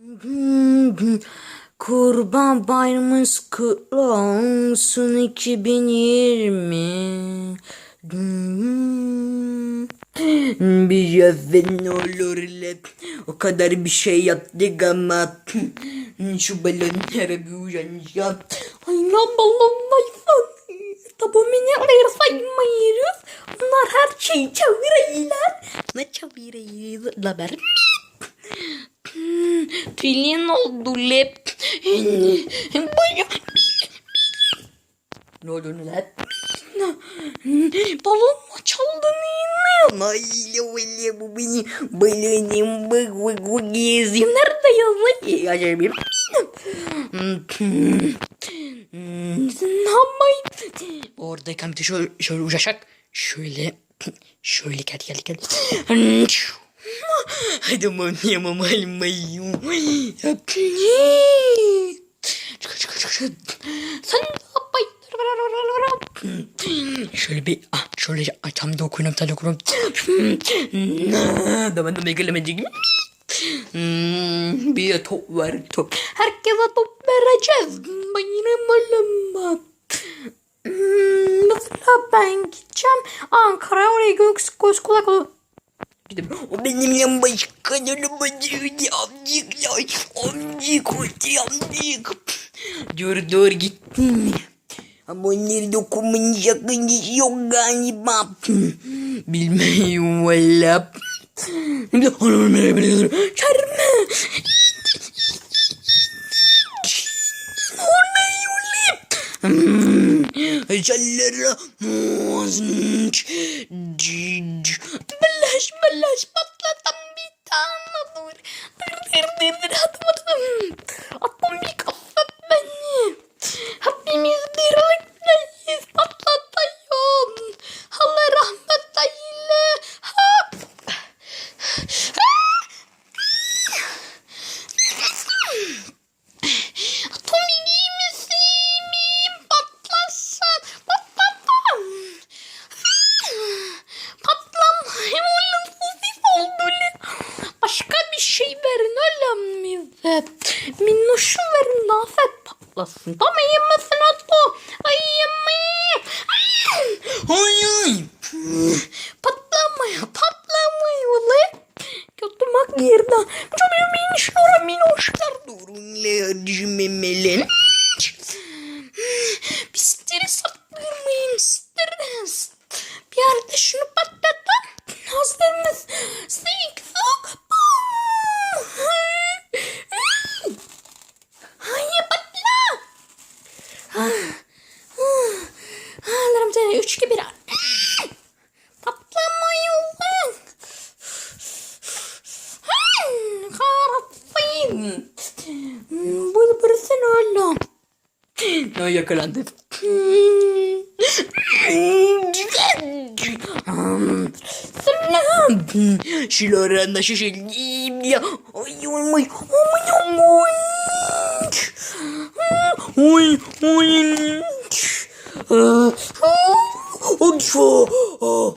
Kurban bayramınız kutlu olsun 2020. Bir yazın olur le. O kadar bir şey yaptık ama şu balonlara bir uyanacağım. Ay lan balonlaysan. Tabu minikleri saymayırız. Bunlar her şeyi çevireyler. Ne çevireyler? La ben Trilyon oldu lep. Ne oldu lan? Balon mu çaldın yine? Ay öyle bu beni balonum bak bak bak geziyor. Nerede yazık? Acayip. Ne yapmayın? Oradayken bir de şöyle, şöyle uçacak. Şöyle. Şöyle gel gel gel. Hadi oynayamam almayı. Çıkar. Sen? Şöyle bir ah şöyle ay tam da okuyun tam da okuyun. Da ben de megalemedik. Hmm, bir top var top. Herkese top vereceğiz. Alınma. Hmm, mesela ben gideceğim Ankara oraya göz, kulak ol. Gidip, o benim yan başkanım amcık amcık ya amcık hoca amcık. Dur dur gittim. Ama onları dokumun sakıncası yok galiba. Bilmiyorum valla. Çarmı. O ne Belaş belaş patlatan bir tane dur. Dır dır dır dır atmadım. Atomik afet patlasın. Tamam iyi misin Atto? Ay yemeğim. Ay ay. Patlamaya patlamaya ulan. Götürmek yerine. Çok minnoşlar minnoşlar. Durun le düşmemelen. Bir stres 3, 2, 1. Patlamayın. Kahretsin. Bu não, ne não Ne yakalandı. Selam. Şilaranda şişeliyim ya. Ay olmay. Olmay olmay. Oy oy. 어, 어, 어, 귀여워. 어.